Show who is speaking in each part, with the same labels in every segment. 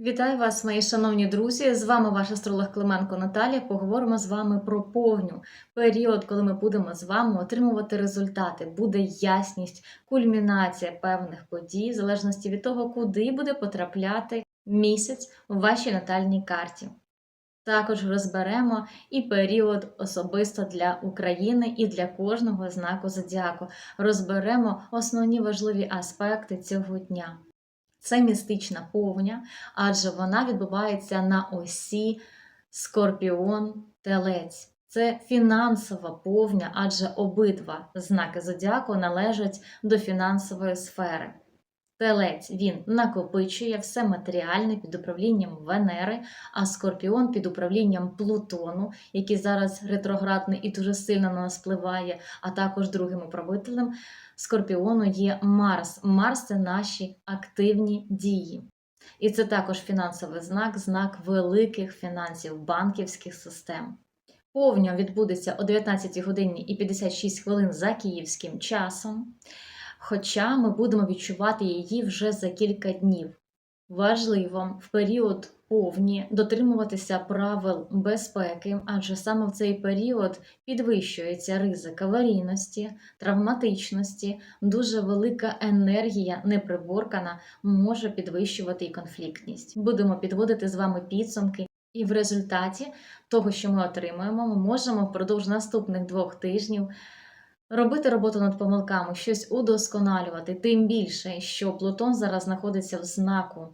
Speaker 1: Вітаю вас, мої шановні друзі! З вами ваш астролог Клименко Наталія. Поговоримо з вами про повню період, коли ми будемо з вами отримувати результати. Буде ясність, кульмінація певних подій, в залежності від того, куди буде потрапляти місяць у вашій натальній карті. Також розберемо і період особисто для України і для кожного знаку зодіаку. Розберемо основні важливі аспекти цього дня. Це містична повня, адже вона відбувається на осі Скорпіон Телець. Це фінансова повня, адже обидва знаки зодіаку належать до фінансової сфери. Телець він накопичує все матеріальне під управлінням Венери, а Скорпіон під управлінням Плутону, який зараз ретроградний і дуже сильно на нас впливає, а також другим управителем Скорпіону є Марс. Марс це наші активні дії. І це також фінансовий знак, знак великих фінансів, банківських систем. Повня відбудеться о 19 годині і 56 хвилин за київським часом. Хоча ми будемо відчувати її вже за кілька днів. Важливо в період повні дотримуватися правил безпеки, адже саме в цей період підвищується ризик аварійності, травматичності, дуже велика енергія неприборкана може підвищувати і конфліктність. Будемо підводити з вами підсумки. І в результаті того, що ми отримуємо, ми можемо впродовж наступних двох тижнів робити роботу над помилками, щось удосконалювати, тим більше, що Плутон зараз знаходиться в знаку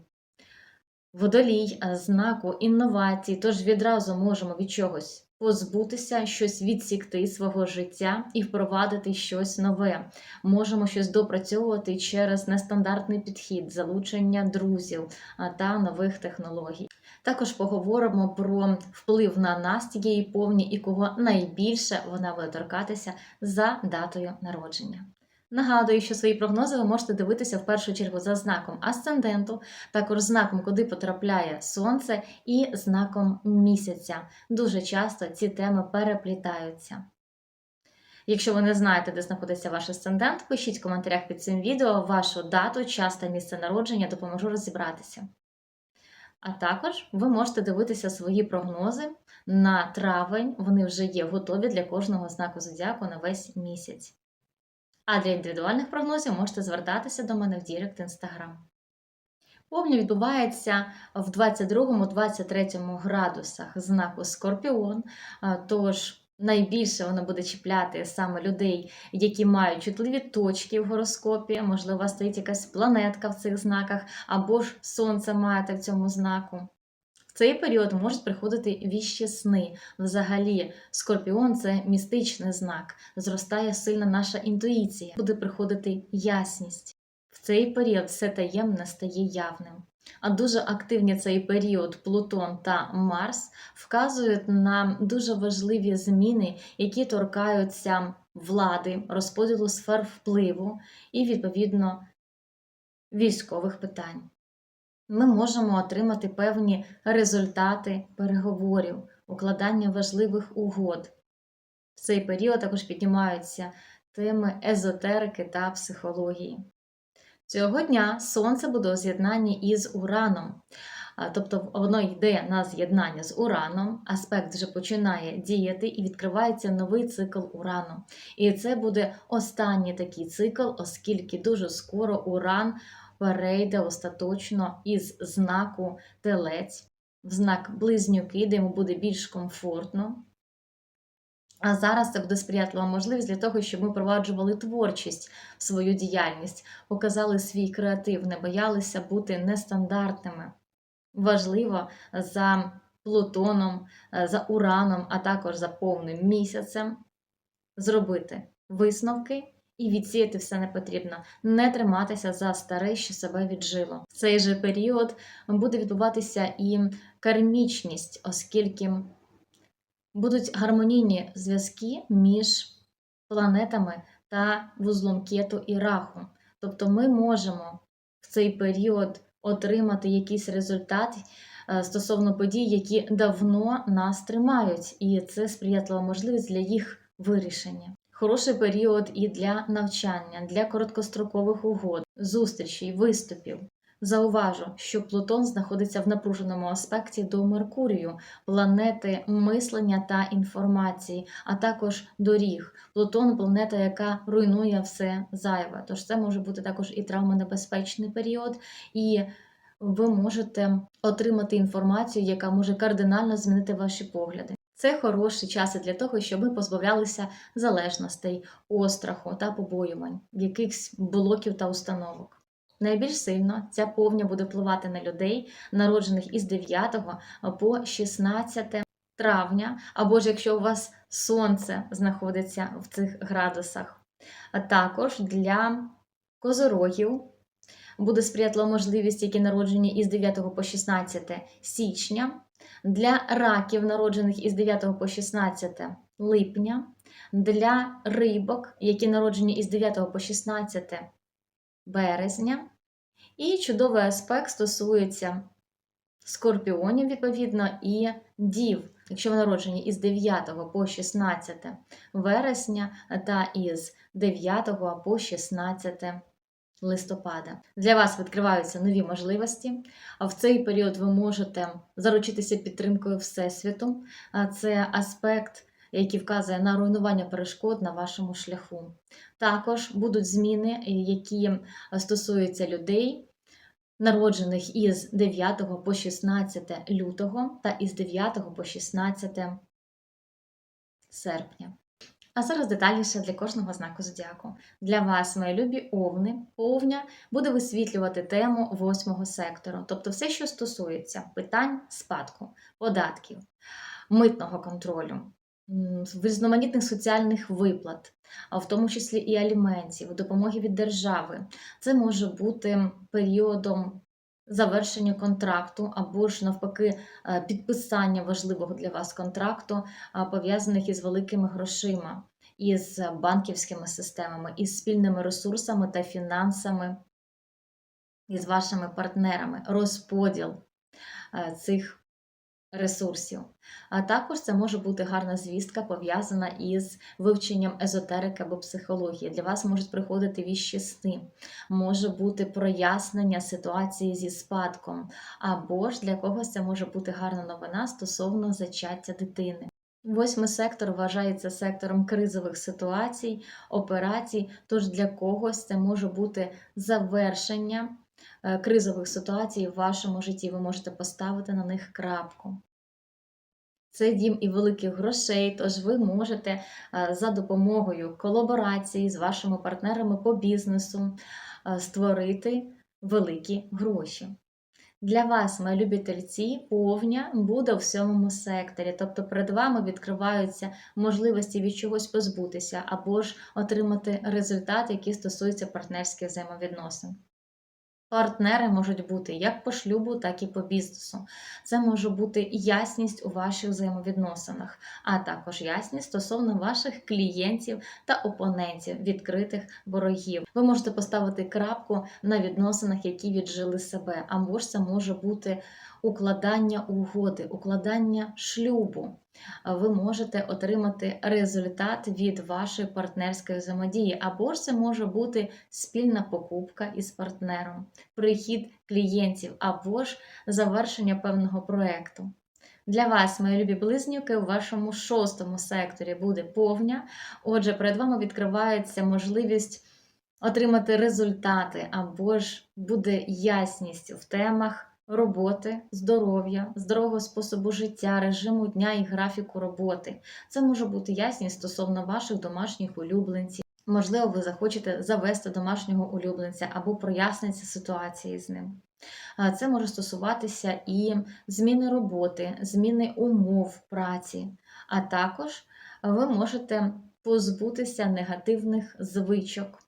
Speaker 1: водолій, знаку інновацій, тож відразу можемо від чогось позбутися, щось відсікти свого життя і впровадити щось нове. Можемо щось допрацьовувати через нестандартний підхід, залучення друзів та нових технологій. Також поговоримо про вплив на нас тієї повні і кого найбільше вона буде торкатися за датою народження. Нагадую, що свої прогнози ви можете дивитися в першу чергу за знаком асценденту, також знаком, куди потрапляє сонце, і знаком місяця. Дуже часто ці теми переплітаються. Якщо ви не знаєте, де знаходиться ваш асцендент, пишіть в коментарях під цим відео вашу дату, час та місце народження, допоможу розібратися. А також ви можете дивитися свої прогнози на травень, вони вже є готові для кожного знаку зодіаку на весь місяць. А для індивідуальних прогнозів можете звертатися до мене в Дірект Інстаграм. Повні відбувається в 22-23 градусах знаку Скорпіон, тож найбільше воно буде чіпляти саме людей, які мають чутливі точки в гороскопі, можливо, стоїть якась планетка в цих знаках, або ж сонце маєте в цьому знаку. В цей період можуть приходити віщі сни. Взагалі, скорпіон це містичний знак, зростає сильна наша інтуїція, буде приходити ясність. В цей період все таємне стає явним. А дуже активні цей період Плутон та Марс вказують на дуже важливі зміни, які торкаються влади, розподілу сфер впливу і, відповідно, військових питань ми можемо отримати певні результати переговорів, укладання важливих угод. В цей період також піднімаються теми езотерики та психології. Цього дня Сонце буде у з'єднанні із Ураном. Тобто воно йде на з'єднання з Ураном, аспект вже починає діяти і відкривається новий цикл Урану. І це буде останній такий цикл, оскільки дуже скоро Уран перейде остаточно із знаку телець в знак близнюки, де йому буде більш комфортно. А зараз це буде сприятлива можливість для того, щоб ми впроваджували творчість в свою діяльність, показали свій креатив, не боялися бути нестандартними. Важливо за Плутоном, за Ураном, а також за повним місяцем зробити висновки і відсіяти все не потрібно, не триматися за старе, що себе віджило. В цей же період буде відбуватися і кармічність, оскільки будуть гармонійні зв'язки між планетами та вузлом кету і раху. Тобто ми можемо в цей період отримати якийсь результат. Е, стосовно подій, які давно нас тримають, і це сприятлива можливість для їх вирішення. Хороший період і для навчання, для короткострокових угод, зустрічей, виступів. Зауважу, що Плутон знаходиться в напруженому аспекті до Меркурію, планети мислення та інформації, а також доріг. Плутон планета, яка руйнує все зайве. Тож це може бути також і травмонебезпечний період, і ви можете отримати інформацію, яка може кардинально змінити ваші погляди. Це хороші часи для того, щоб ми позбавлялися залежностей, остраху та побоювань, якихось блоків та установок. Найбільш сильно ця повня буде впливати на людей, народжених із 9 по 16 травня, або ж якщо у вас сонце знаходиться в цих градусах. А також для козорогів буде сприятлива можливість, які народжені із 9 по 16 січня, для раків, народжених із 9 по 16 липня, для рибок, які народжені із 9 по 16 березня. І чудовий аспект стосується скорпіонів, відповідно, і дів, якщо ви народжені із 9 по 16 вересня та із 9 по 16 листопада. Для вас відкриваються нові можливості. В цей період ви можете заручитися підтримкою Всесвіту. Це аспект, який вказує на руйнування перешкод на вашому шляху. Також будуть зміни, які стосуються людей. Народжених із 9 по 16 лютого та із 9 по 16 серпня. А зараз детальніше для кожного знаку зодіаку. Для вас, мої любі овни, повня буде висвітлювати тему восьмого сектору, тобто все, що стосується питань спадку, податків, митного контролю, м, різноманітних соціальних виплат, в тому числі і аліментів, допомоги від держави. Це може бути періодом. Завершення контракту або ж навпаки е, підписання важливого для вас контракту, пов'язаних із великими грошима, із банківськими системами, із спільними ресурсами та фінансами, із вашими партнерами, розподіл е, цих ресурсів. А також це може бути гарна звістка, пов'язана із вивченням езотерики або психології. Для вас можуть приходити віщі сни, може бути прояснення ситуації зі спадком, або ж для когось це може бути гарна новина стосовно зачаття дитини. Восьмий сектор вважається сектором кризових ситуацій, операцій, тож для когось це може бути завершення кризових ситуацій в вашому житті. Ви можете поставити на них крапку. Це дім і великих грошей, тож ви можете е, за допомогою колаборації з вашими партнерами по бізнесу е, створити великі гроші. Для вас, мої любі тельці, повня буде в сьомому секторі, тобто перед вами відкриваються можливості від чогось позбутися або ж отримати результат, який стосується партнерських взаємовідносин. Партнери можуть бути як по шлюбу, так і по бізнесу. Це може бути ясність у ваших взаємовідносинах, а також ясність стосовно ваших клієнтів та опонентів, відкритих ворогів. Ви можете поставити крапку на відносинах, які віджили себе, або ж це може бути укладання угоди, укладання шлюбу. Ви можете отримати результат від вашої партнерської взаємодії, або ж це може бути спільна покупка із партнером, прихід клієнтів, або ж завершення певного проєкту. Для вас, мої любі близнюки, у вашому шостому секторі буде повня. Отже, перед вами відкривається можливість отримати результати, або ж буде ясність в темах роботи, здоров'я, здорового способу життя, режиму дня і графіку роботи. Це може бути ясність стосовно ваших домашніх улюбленців. Можливо, ви захочете завести домашнього улюбленця або проясниться ситуації з ним. Це може стосуватися і зміни роботи, зміни умов праці, а також ви можете позбутися негативних звичок.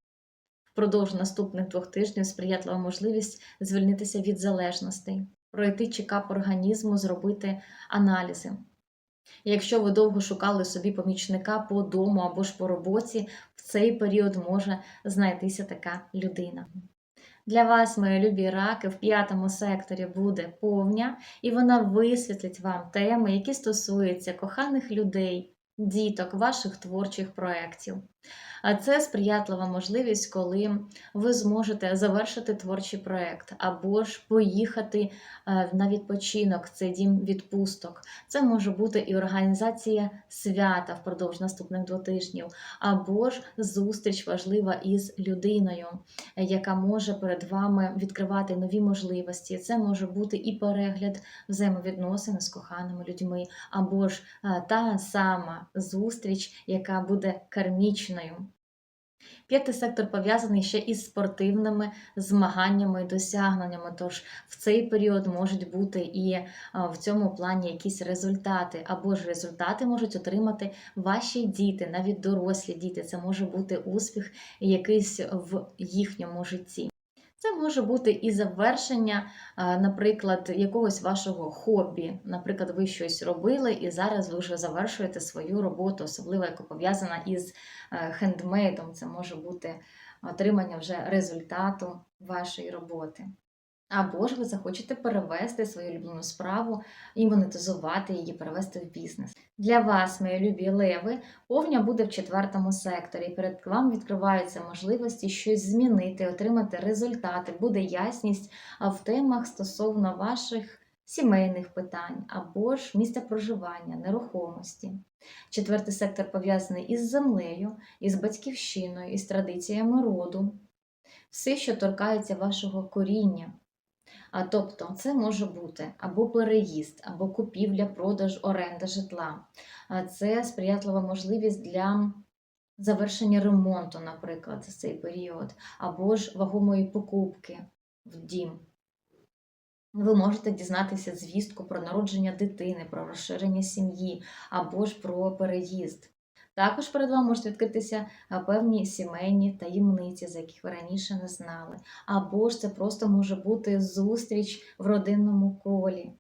Speaker 1: Впродовж наступних двох тижнів сприятлива можливість звільнитися від залежностей, пройти чекап організму, зробити аналізи. Якщо ви довго шукали собі помічника по дому або ж по роботі, в цей період може знайтися така людина. Для вас, мої любі раки, в п'ятому секторі буде повня, і вона висвітлить вам теми, які стосуються коханих людей, діток, ваших творчих проєктів. А це сприятлива можливість, коли ви зможете завершити творчий проект або ж поїхати е, на відпочинок, це дім відпусток. Це може бути і організація свята впродовж наступних двох тижнів, або ж зустріч важлива із людиною, яка може перед вами відкривати нові можливості. Це може бути і перегляд взаємовідносин з коханими людьми, або ж е, та сама зустріч, яка буде кармічною. П'ятий сектор пов'язаний ще із спортивними змаганнями і досягненнями. Тож в цей період можуть бути і в цьому плані якісь результати, або ж результати можуть отримати ваші діти, навіть дорослі діти. Це може бути успіх якийсь в їхньому житті. Це може бути і завершення, наприклад, якогось вашого хобі. Наприклад, ви щось робили, і зараз ви вже завершуєте свою роботу, особливо яка пов'язана із е, хендмейдом. Це може бути отримання вже результату вашої роботи. Або ж ви захочете перевести свою улюблену справу і монетизувати її, перевести в бізнес. Для вас, мої любі леви, повня буде в четвертому секторі. Перед вами відкриваються можливості щось змінити, отримати результати, буде ясність в темах стосовно ваших сімейних питань або ж місця проживання, нерухомості. Четвертий сектор пов'язаний із землею, із батьківщиною, із традиціями роду. Все, що торкається вашого коріння. А тобто це може бути або переїзд, або купівля, продаж, оренда житла. А Це сприятлива можливість для завершення ремонту, наприклад, за цей період, або ж вагомої покупки в дім. Ви можете дізнатися звістку про народження дитини, про розширення сім'ї або ж про переїзд. Також перед вами можуть відкритися певні сімейні таємниці, за яких ви раніше не знали. Або ж це просто може бути зустріч в родинному колі.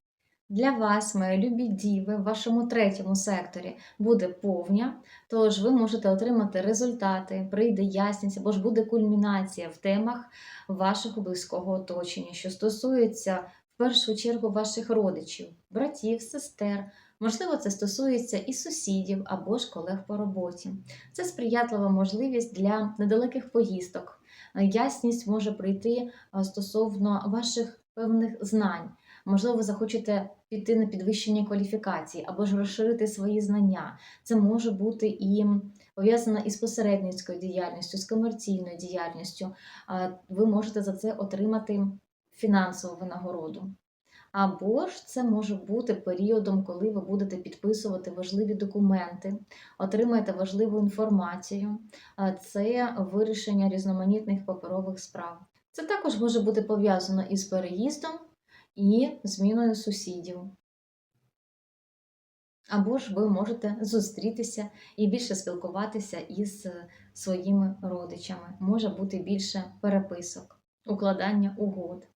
Speaker 1: Для вас, мої любі діви, в вашому третьому секторі буде повня, тож ви можете отримати результати, прийде ясність або ж буде кульмінація в темах вашого близького оточення, що стосується в першу чергу ваших родичів, братів, сестер. Можливо, це стосується і сусідів або ж колег по роботі. Це сприятлива можливість для недалеких поїздок. Ясність може прийти стосовно ваших певних знань. Можливо, ви захочете піти на підвищення кваліфікації або ж розширити свої знання. Це може бути і пов'язано із посередницькою діяльністю, з комерційною діяльністю. Ви можете за це отримати фінансову винагороду. Або ж це може бути періодом, коли ви будете підписувати важливі документи, отримаєте важливу інформацію, це вирішення різноманітних паперових справ. Це також може бути пов'язано із переїздом і зміною сусідів. Або ж ви можете зустрітися і більше спілкуватися із своїми родичами. Може бути більше переписок, укладання угод.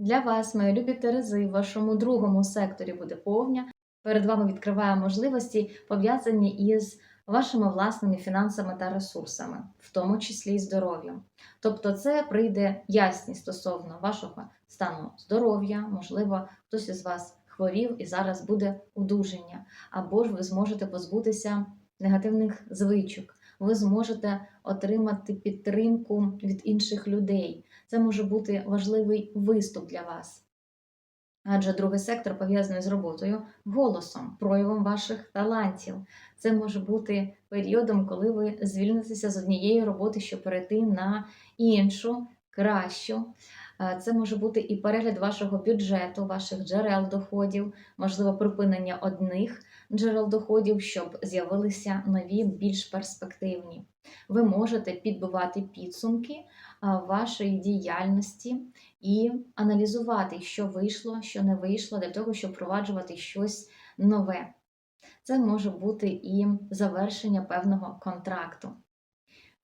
Speaker 1: Для вас, мої любі Терези, в вашому другому секторі буде повня. Перед вами відкриває можливості, пов'язані із вашими власними фінансами та ресурсами, в тому числі і здоров'ям. Тобто, це прийде ясність стосовно вашого стану здоров'я, можливо, хтось із вас хворів і зараз буде одужання, або ж ви зможете позбутися негативних звичок. Ви зможете отримати підтримку від інших людей. Це може бути важливий виступ для вас. Адже другий сектор пов'язаний з роботою, голосом, проявом ваших талантів. Це може бути періодом, коли ви звільнитеся з однієї роботи, щоб перейти на іншу, кращу. Це може бути і перегляд вашого бюджету, ваших джерел доходів, можливо, припинення одних джерел доходів, щоб з'явилися нові, більш перспективні. Ви можете підбивати підсумки вашої діяльності і аналізувати, що вийшло, що не вийшло, для того, щоб впроваджувати щось нове. Це може бути і завершення певного контракту.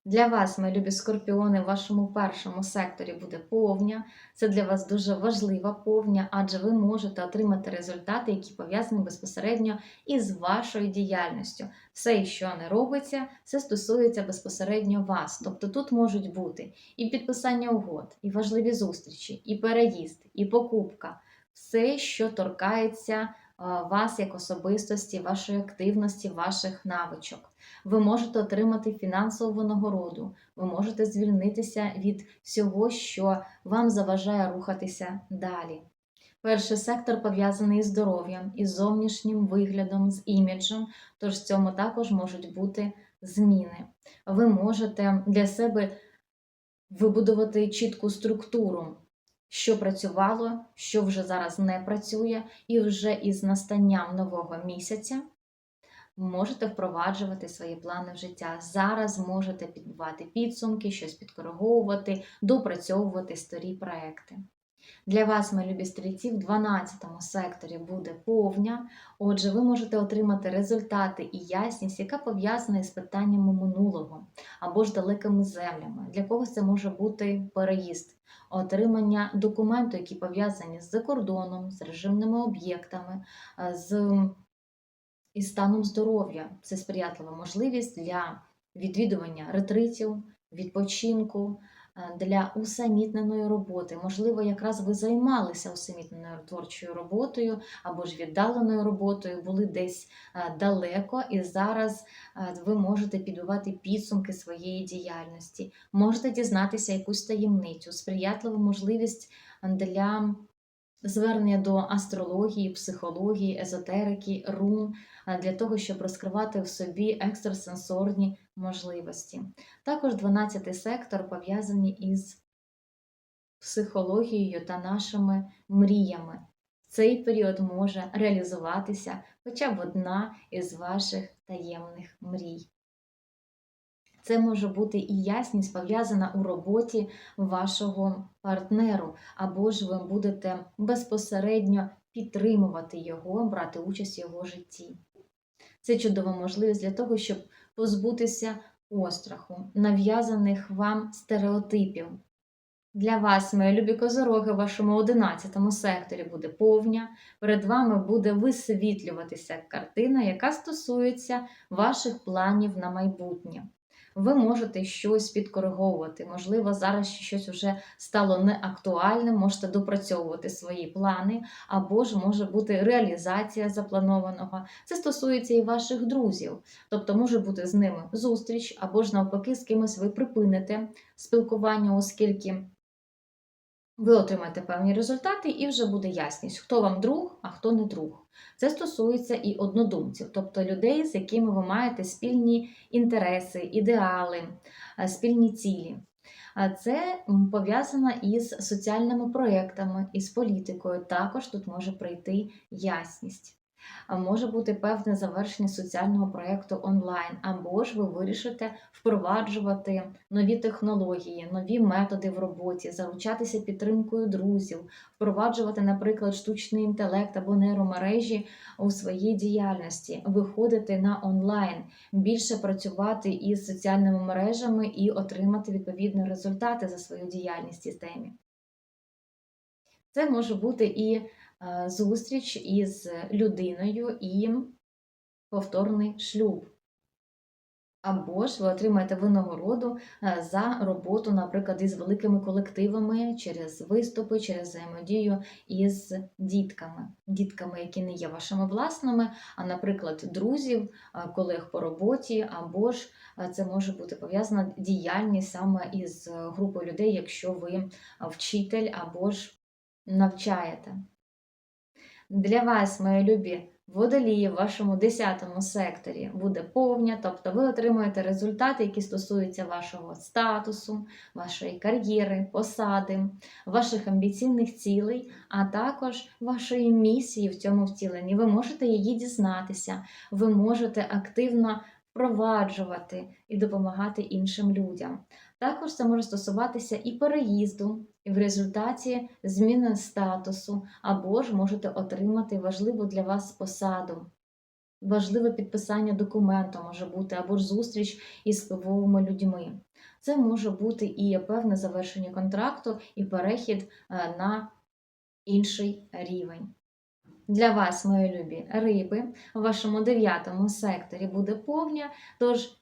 Speaker 1: Для вас, мої любі скорпіони, в вашому першому секторі буде повня. Це для вас дуже важлива повня, адже ви можете отримати результати, які пов'язані безпосередньо із вашою діяльністю. Все, що не робиться, це стосується безпосередньо вас. Тобто тут можуть бути і підписання угод, і важливі зустрічі, і переїзд, і покупка. Все, що торкається вас як особистості, вашої активності, ваших навичок. Ви можете отримати фінансову винагороду, ви можете звільнитися від всього, що вам заважає рухатися далі. Перший сектор пов'язаний із здоров'ям, із зовнішнім виглядом, з іміджем, тож в цьому також можуть бути зміни. Ви можете для себе вибудувати чітку структуру, що працювало, що вже зараз не працює, і вже із настанням нового місяця можете впроваджувати свої плани в життя. Зараз можете підбивати підсумки, щось підкориговувати, допрацьовувати старі проекти. Для вас, мої любі стрільці, в 12 секторі буде повня. Отже, ви можете отримати результати і ясність, яка пов'язана із питаннями минулого або ж далекими землями. Для когось це може бути переїзд, отримання документу, які пов'язані з кордоном, з режимними об'єктами, з із станом здоров'я. Це сприятлива можливість для відвідування ретритів, відпочинку, е, для усамітненої роботи. Можливо, якраз ви займалися усамітненою творчою роботою або ж віддаленою роботою, були десь далеко, і зараз ви можете підбивати підсумки своєї діяльності, можете дізнатися якусь таємницю, сприятливу можливість для звернення до астрології, психології, езотерики, рун для того, щоб розкривати в собі екстрасенсорні можливості. Також 12 сектор пов'язані із психологією та нашими мріями. Цей період може реалізуватися хоча б одна із ваших таємних мрій. Це може бути і ясність пов'язана у роботі вашого партнеру, або ж ви будете безпосередньо підтримувати його, брати участь в його житті. Це чудова можливість для того, щоб позбутися остраху, нав'язаних вам стереотипів. Для вас, мої любі козороги, в вашому 11 секторі буде повня. Перед вами буде висвітлюватися картина, яка стосується ваших планів на майбутнє ви можете щось підкориговувати. Можливо, зараз щось вже стало неактуальним, можете допрацьовувати свої плани, або ж може бути реалізація запланованого. Це стосується і ваших друзів, тобто може бути з ними зустріч, або ж навпаки, з кимось ви припините спілкування, оскільки. Ви отримаєте певні результати, і вже буде ясність, хто вам друг, а хто не друг. Це стосується і однодумців, тобто людей, з якими ви маєте спільні інтереси, ідеали, е, спільні цілі. Це пов'язано із соціальними проєктами, із політикою. Також тут може прийти ясність може бути певне завершення соціального проєкту онлайн, або ж ви вирішите впроваджувати нові технології, нові методи в роботі, залучатися підтримкою друзів, впроваджувати, наприклад, штучний інтелект або нейромережі у своїй діяльності, виходити на онлайн, більше працювати із соціальними мережами і отримати відповідні результати за свою діяльність в системі. Це може бути і зустріч із людиною і повторний шлюб. Або ж ви отримаєте винагороду е, за роботу, наприклад, із великими колективами через виступи, через взаємодію із дітками, дітками, які не є вашими власними, а, наприклад, друзів, е, колег по роботі, або ж це може бути пов'язана діяльність саме із групою людей, якщо ви вчитель або ж навчаєте. Для вас, мої любі водолії, в вашому 10 секторі буде повня, тобто ви отримуєте результати, які стосуються вашого статусу, вашої кар'єри, посади, ваших амбіційних цілей, а також вашої місії в цьому втіленні. Ви можете її дізнатися, ви можете активно впроваджувати і допомагати іншим людям. Також це може стосуватися і переїзду, і в результаті зміни статусу, або ж можете отримати важливу для вас посаду. Важливе підписання документу може бути, або ж зустріч із впливовими людьми. Це може бути і певне завершення контракту, і перехід е, на інший рівень. Для вас, мої любі риби, у вашому дев'ятому секторі буде повня, тож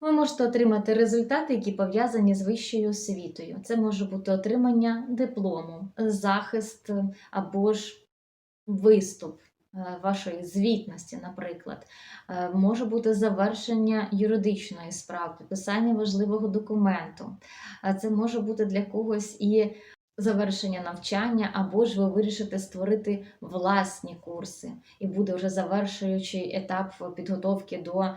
Speaker 1: ви можете отримати результати, які пов'язані з вищою освітою. Це може бути отримання диплому, захист або ж виступ е, вашої звітності, наприклад. Е, Може бути завершення юридичної справи, підписання важливого документу. Це може бути для когось і завершення навчання, або ж ви вирішите створити власні курси, і буде вже завершуючий етап підготовки до е,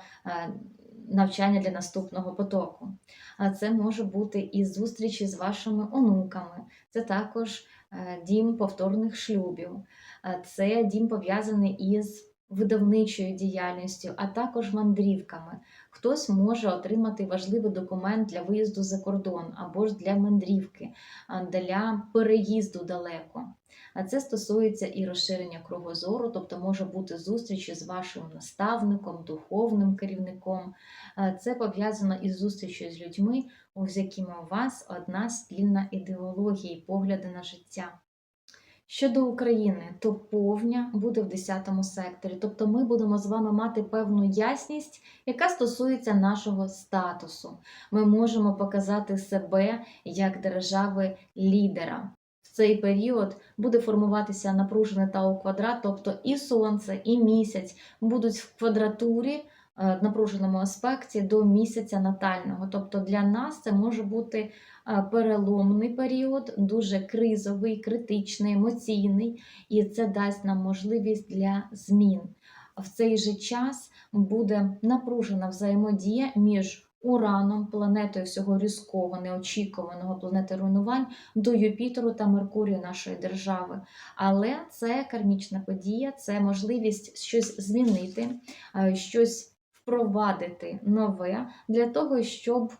Speaker 1: навчання для наступного потоку. А це може бути і зустрічі з вашими онуками, це також е, дім повторних шлюбів, це дім пов'язаний із видавничою діяльністю, а також мандрівками. Хтось може отримати важливий документ для виїзду за кордон або ж для мандрівки, для переїзду далеко. А це стосується і розширення кругозору, тобто може бути зустріч з вашим наставником, духовним керівником. Це пов'язано із зустрічю з людьми, з якими у вас одна спільна ідеологія і погляди на життя. Щодо України, то повня буде в 10 секторі, тобто ми будемо з вами мати певну ясність, яка стосується нашого статусу. Ми можемо показати себе як держави лідера. В цей період буде формуватися напружений тау квадрат, тобто і сонце, і місяць будуть в квадратурі напруженому аспекті до місяця натального. Тобто для нас це може бути е, переломний період, дуже кризовий, критичний, емоційний, і це дасть нам можливість для змін. В цей же час буде напружена взаємодія між Ураном, планетою всього різкого, неочікуваного планети руйнувань, до Юпітеру та Меркурію нашої держави. Але це кармічна подія, це можливість щось змінити, е, щось впровадити нове для того, щоб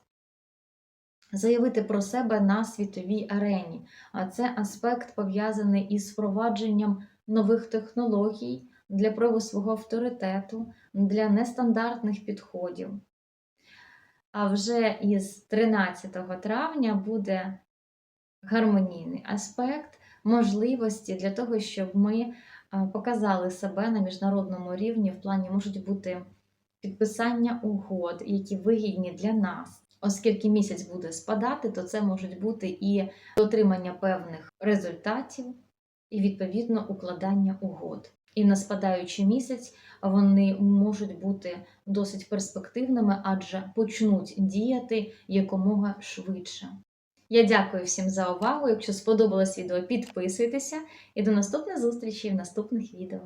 Speaker 1: заявити про себе на світовій арені. А це аспект пов'язаний із впровадженням нових технологій для прояву свого авторитету, для нестандартних підходів. А вже із 13 травня буде гармонійний аспект можливості для того, щоб ми показали себе на міжнародному рівні. В плані можуть бути підписання угод, які вигідні для нас. Оскільки місяць буде спадати, то це можуть бути і отримання певних результатів, і відповідно укладання угод. І на спадаючий місяць вони можуть бути досить перспективними, адже почнуть діяти якомога швидше. Я дякую всім за увагу. Якщо сподобалось відео, підписуйтеся і до наступних зустрічей в наступних відео.